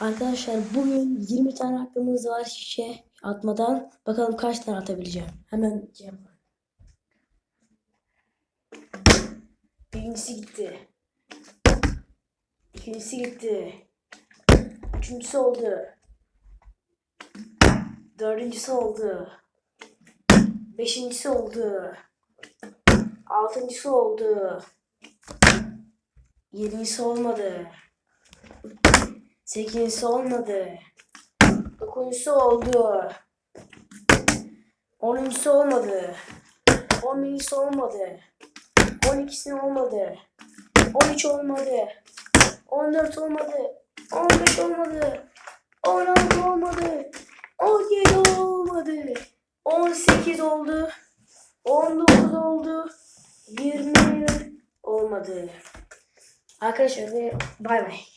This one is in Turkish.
Arkadaşlar bugün 20 tane hakkımız var şişe atmadan. Bakalım kaç tane atabileceğim. Hemen yapalım. Birincisi gitti. İkincisi gitti. Üçüncüsü oldu. Dördüncüsü oldu. Beşincisi oldu. Altıncısı oldu. Yedincisi olmadı. Sekizincisi olmadı. Dokuzuncusu oldu. Onuncusu olmadı. On birincisi olmadı. On ikisi olmadı. On üç olmadı. On dört olmadı. On beş olmadı. On altı olmadı. On yedi olmadı. On sekiz oldu. On dokuz oldu. Yirmi olmadı. Arkadaşlar bay bay.